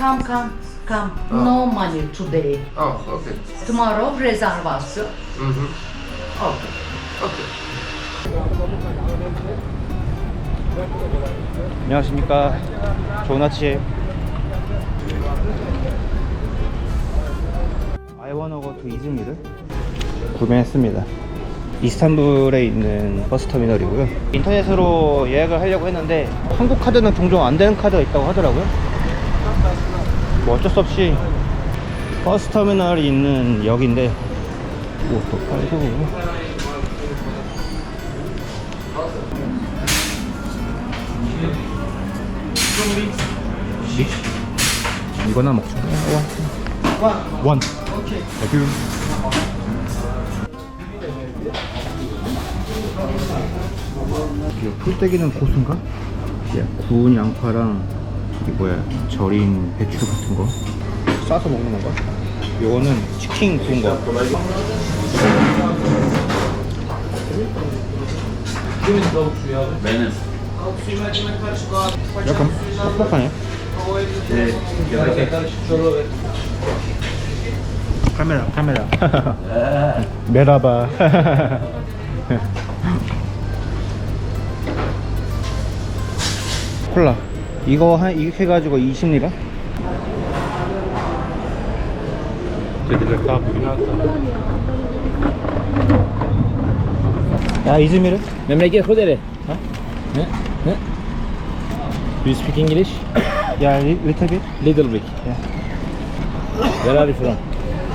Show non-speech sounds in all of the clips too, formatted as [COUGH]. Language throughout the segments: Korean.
Come, come, come. No money today. Oh, okay. Tomorrow reservation. Mm-hmm. Okay. Okay. 안녕하십니까 좋은 아침 아이워너거 투 이즈미르 구매했습니다 이스탄불에 있는 버스 터미널이고요 인터넷으로 예약을 하려고 했는데 한국 카드는 종종 안 되는 카드가 있다고 하더라고요 뭐 어쩔 수 없이 버스 터미널이 있는 역인데 옷도 팔고 이거나 먹자. 원. 원. 오케이. 이거 풀떼기는 고수인가? 야, 구운 양파랑 이게 뭐야 절인 배추 같은 거 싸서 먹는 건가? 요거는 치킨 구운 거. 약간 뻑뻑하네. 카메라 카메라 [LAUGHS] 메라바 [LAUGHS] 콜라 이거 한 이렇게 해가지고 20리라 야 이즈미르 Memleket Kudere. Ha? Ne? Ne? Do you speak English? 야 리, 리틀 빗 Little bit. Yeah. Where are you from?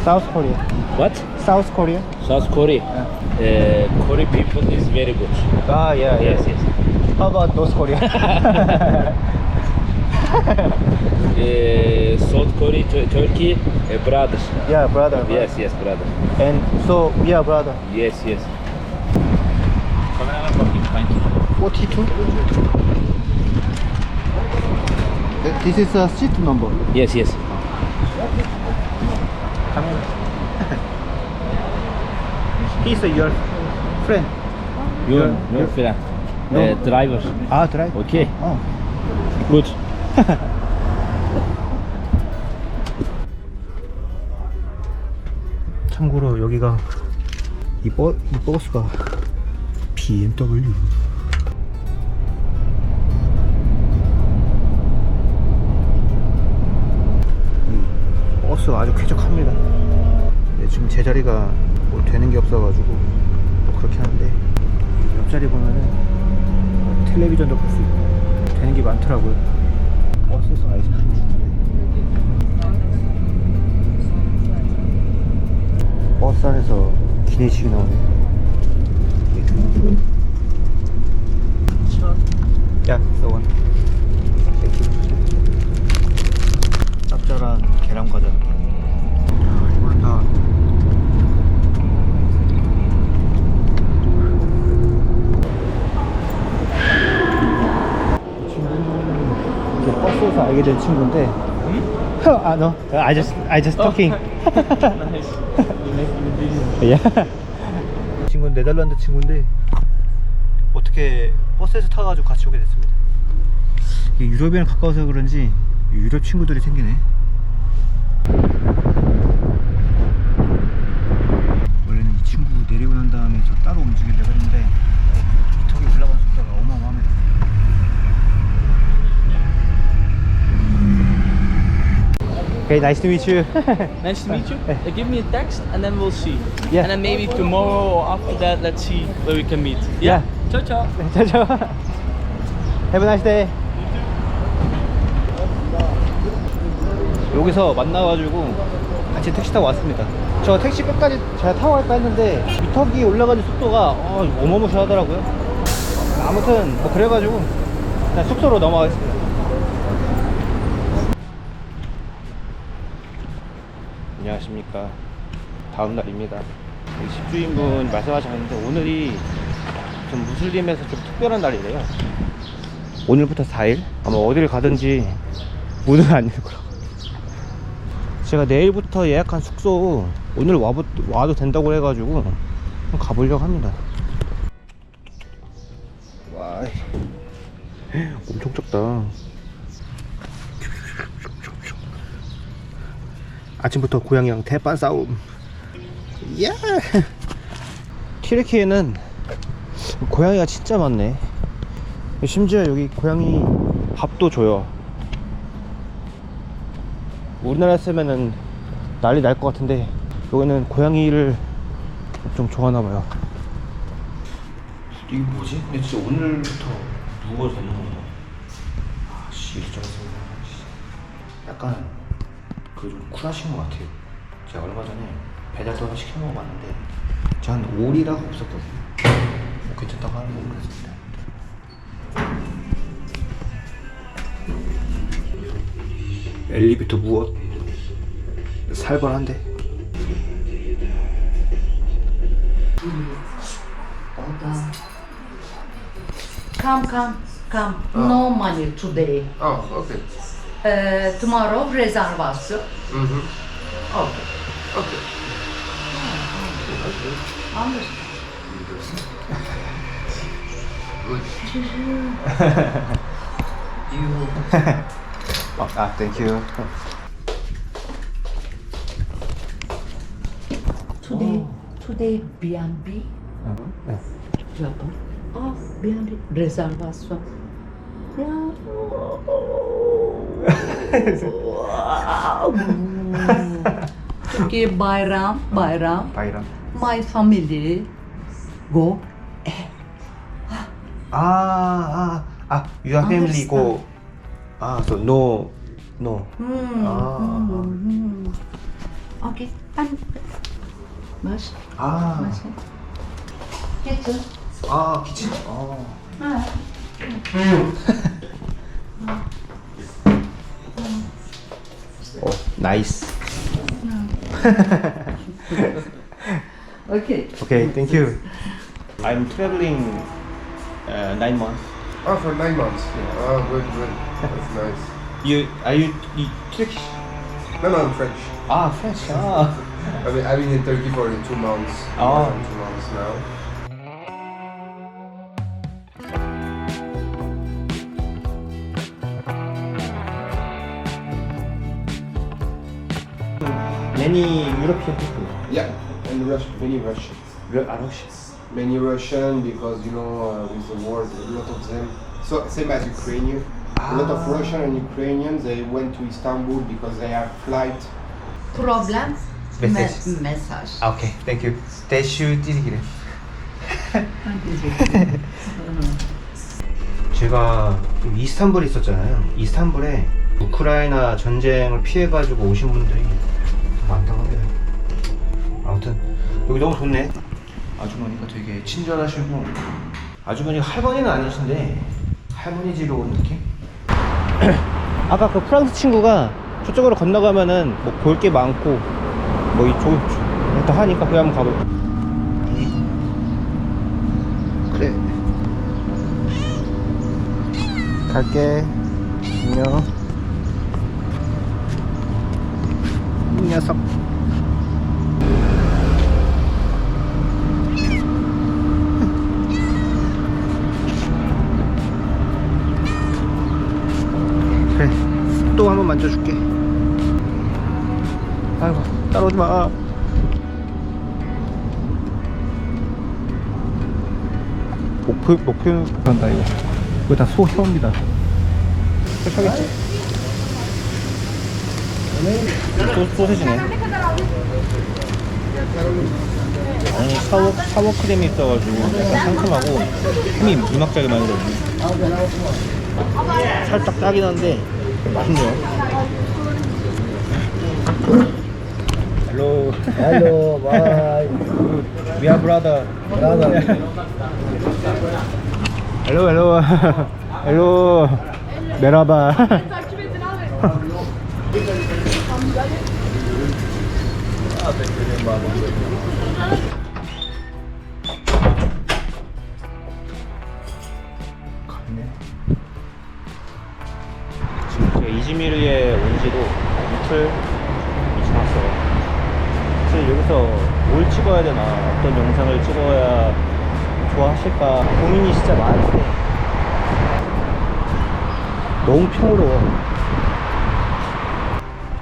사우스 코리아 What? 사우스 코리아 South Korea. Uh, Korea people is very good. 아 야, Yes, yes. How about North Korea? [LAUGHS] uh, South Korea, Turkey, uh, brothers. Yeah, brother. Yes, yes, brother. And so we are brother. Yes, yes. Forty-two. Uh, this is a seat number. Yes, yes. Come here. He's uh, your friend. Your, your, your friend. No. Uh, driver. Ah, driver. Okay. Oh. Good. [LAUGHS] 참고로 여기가 이, 버, 이 버스가 BMW. 이 버스가 아주 쾌적합니다. 근데 지금 제자리가 뭐 되는 게 없어가지고 뭐 그렇게 하는데 옆자리 보면은 뭐 텔레비전도 볼 수 있고 되는 게 많더라고요. 버스에서 아이스크림 주는데 버스 안에서 기내식이 나오네. 야, 써원. 짭짤한 계란 과자. 이거는 다 친구는 이렇게 버스에서 알게 된 친구인데. 아, no. I just, I just talking. [LAUGHS] 야. [LAUGHS] 친구는 네덜란드 친구인데 어떻게 버스에서 타가지고 같이 오게 됐습니다. 유럽이랑 가까워서 그런지 유럽 친구들이 생기네. 원래는 이 친구 내리고 난 다음에 저 따로 움직이려고 했는데 어, 턱이 올라가는 속도가 어마어마합니다. Okay, nice to meet you. Nice to meet you. Uh, give me a text and then we'll see. Yeah. And then maybe tomorrow or after that, let's see where we can meet. Yeah. Ciao, ciao. 자, 저. Have a nice day. 여기서 만나가지고 같이 택시 타고 왔습니다. 저 택시 끝까지 제가 타고 갈까 했는데 미터기 올라가는 속도가 어, 어마무시하더라고요. 아무튼 뭐 그래가지고 그냥 숙소로 넘어가겠습니다. 안녕하십니까. 다음 날입니다. 집주인분 말씀하셨는데 오늘이 좀 무슬림에서 좀 특별한 날이래요. 오늘부터 4일? 아마 어디를 가든지 문을 안 열고요. 제가 내일부터 예약한 숙소 오늘 와보, 와도 된다고 해가지고 가보려고 합니다. 와, 엄청 작다. 아침부터 고양이랑 대판 싸움. 야! 튀르키예는 고양이가 진짜 많네. 심지어 여기 고양이 밥도 줘요. 우리나라였으면은 난리 날 것 같은데 여기는 고양이를 좀 좋아하나 봐요. 이게 뭐지? 근데 진짜 오늘부터 누워서 있는 건가? 아씨 일정해서 약간 그좀 쿨하신 것 같아요. 제가 얼마 전에 배달도 하나 시켜 먹어봤는데 저한 5리라고 없었거든요. 뭐 괜찮다고 하는 거 모르겠습니다. 엘리베이터 무엇 살벌한데 Come, come, come. No money today. Oh, okay. Uh, tomorrow rezervasyon. Mm-hmm. Okay. Okay. Understand. 어, 아 땡큐 Today, today B&B. 네. Japon. Ah, B&B rezervasyon. Ya. Çünkü bayram, bayram. 바이람 My family go. 아아아 아, your family go 아 so no no Hmm. Ah. hmm, hmm. Okay. Ben Mas, 아, mas. Getir. 아 키친 아. Ha. 어 Nice. [LAUGHS] Okay. okay, thank you. I'm traveling uh, nine months. Oh, for nine months. Yeah. Oh, good, good. That's [LAUGHS] nice. You are you, you Turkish? No, no, I'm French. Ah, French. Ah. [LAUGHS] I mean, I've been in Turkey for two months. Oh. Two months now. Many European people Yeah, and Russian, many Russians. 아 러시 Many Russian because you know uh, with the war, a lot of them. So same as Ukrainian. A lot of Russian and Ukrainians they went to Istanbul because they have flight. Problem. Message. Me- mesaj. 아 오케이 땡큐 대슈 띠리기래 제가 이스탄불에 있었잖아요. 이스탄불에 우크라이나 전쟁을 피해가지고 오신 분들이 많다고 합니다. 아무튼 여기 너무 좋네. 아주머니가 되게 친절하시고 아주머니가 할머니는 아니신데 할머니 집에 온 느낌? [CLEARS THROAT] 아까 그 프랑스 친구가 저쪽으로 건너가면은 뭐 볼 게 많고 뭐 이쪽 다 하니까 그냥 한번 가볼까? 그래. 갈게. 안녕. 이 녀석. 그래. 또 한번 만져줄게. 아이고, 따라오지 마. 목표, 목표, 그런다, 이거. 이거 다 소혐입니다. perf하겠지? 소, 소세지네. 아니, 샤워, 샤워 크림이 있어가지고 약간 상큼하고 햄이 무낙자게 많이 들어있네. 살짝 짜긴 한데 맛있네요. Hello. Hello. Bye. We are brother. Brother. Hello. Hello. Hello. Merhaba. 지금 제가 이즈미르에 온 지도 이틀 지났어요. 사실 여기서 뭘 찍어야 되나, 어떤 영상을 찍어야 좋아하실까 고민이 진짜 많은데 너무 평화로워.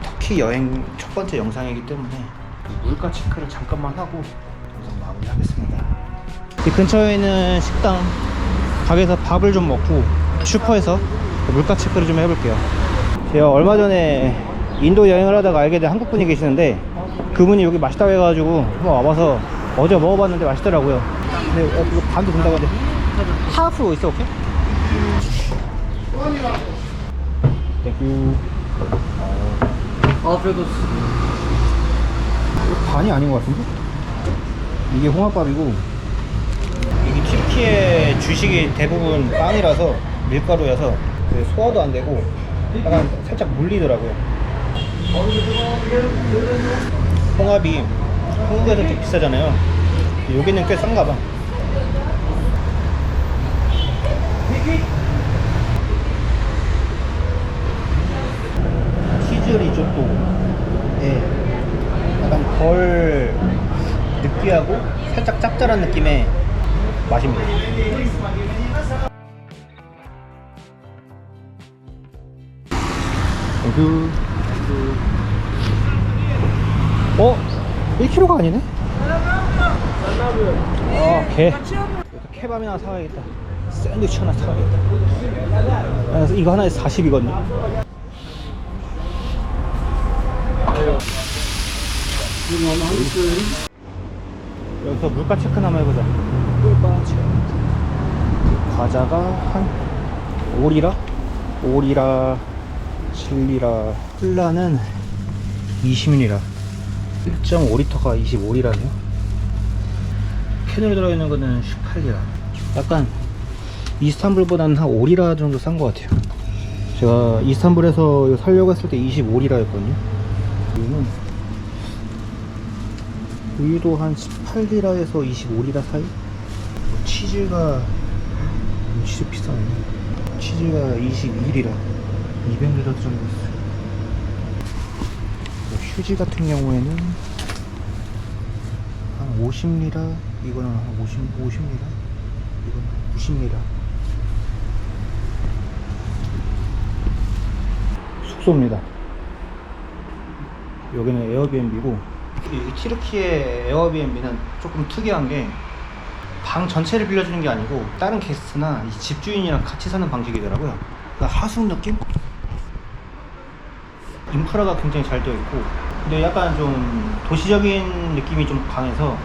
터키 여행 첫 번째 영상이기 때문에 물가 체크를 잠깐만 하고 영상 마무리하겠습니다. 이 근처에 있는 식당 가게에서 밥을 좀 먹고 슈퍼에서 물가 체크를 좀 해볼게요. 제가 얼마 전에 인도 여행을 하다가 알게 된 한국 분이 계시는데 그분이 여기 맛있다고 해가지고 한번 와봐서 어제 먹어봤는데 맛있더라고요. 근데 어, 이거 반도 된다고 하는데 하프 있어 오케이? 땡큐. Alfredo's. 이거 반이 아닌 것 같은데? 이게 홍합밥이고. 이게 튀르키예 주식이 대부분 빵이라서 밀가루여서 그 소화도 안 되고 약간 살짝 물리더라고요. 홍합이 한국에서 좀 비싸잖아요. 여기는 꽤 싼가 봐. 치즈 리조또 덜 느끼하고 살짝 짭짤한 느낌의 맛입니다. 그, 어? 1kg가 아니네? 아, 개. 케밥 하나 사야겠다. 샌드위치 하나 사야겠다. 아, 이거 하나에 40이거든요. 여기서 물가 체크나 한번 해보자. 물가 체크. 과자가 한 5리라? 5리라, 7리라. 콜라는 20리라. 1.5리터가 25리라네요. 캔으로 들어있는 거는 18리라. 약간 이스탄불보다는 한 5리라 정도 싼 것 같아요. 제가 이스탄불에서 살려고 했을 때 25리라 였거든요. 이거는 우유도 한 18리라에서 25리라 사이? 뭐 치즈가 음, 치즈 비싸네. 치즈가 22리라. 200리라 정도 있어요 뭐 휴지 같은 경우에는 한 50리라? 이거는 한 50, 50리라? 이거는 90리라. 숙소입니다. 여기는 에어비앤비고 이 티르키의 에어비앤비는 조금 특이한 게 방 전체를 빌려주는 게 아니고 다른 게스트나 이 집주인이랑 같이 사는 방식이더라고요. 그러니까 하숙 느낌? 인프라가 굉장히 잘 되어 있고 근데 약간 좀 도시적인 느낌이 좀 강해서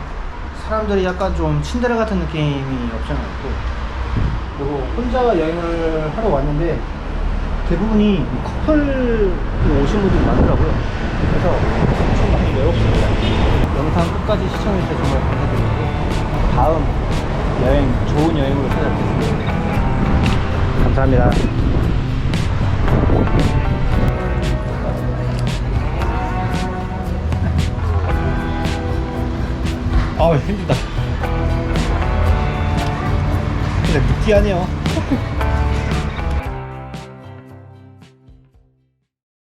사람들이 약간 좀 친데레 같은 느낌이 없잖아 있고 그리고 혼자 여행을 하러 왔는데 대부분이 커플로 오신 분들이 많더라고요. 그래서 외롭습니다. 영상 끝까지 시청해주셔서 정말 감사드리고 다음 여행 좋은 여행으로 찾아뵙겠습니다. 감사합니다. 아 힘들다. 근데 느끼하네요.